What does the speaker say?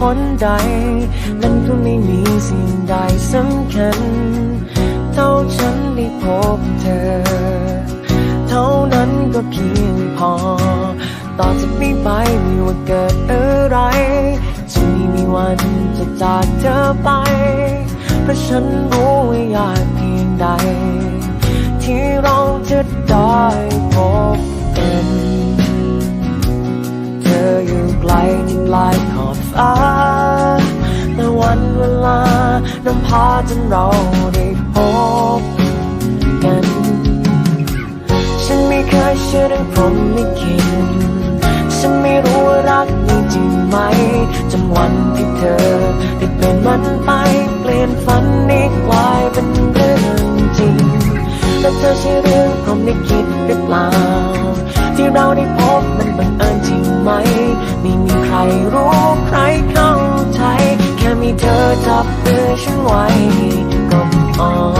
เหตุผลใดนั้นก็ไม่มีสิ่งใดสำคัญ เท่าฉันได้พบเธอ เท่านั้นก็เพียงพอ ต่อจากนี้ไปไม่ว่าเกิดอะไรฉันไม่มีวันจะจากเธอไป เพราะฉันรู้ว่ายากเพียงใด ที่เราจะได้พบกัน เธออยู่ไกลที่ปลายขอบฟ้าานำพาจนเราได้พบกัน ฉันไม่เคยเชื่อเรื่องพรหมลิขิตฉันไม่รู้ว่ารักมีจริงไหมจนวันที่เธอได้เปลี่ยนมันไปเปลี่ยนฝันนี้กลายเป็นเรื่องจริง และเธอใช่เรื่องพรหมลิขิตหรือเปล่า ที่เราได้พบมันบังเอิญจริงไหม ไม่มีใครรู้ใครเข้า เธอจับมือฉันไว้ก็อ่อน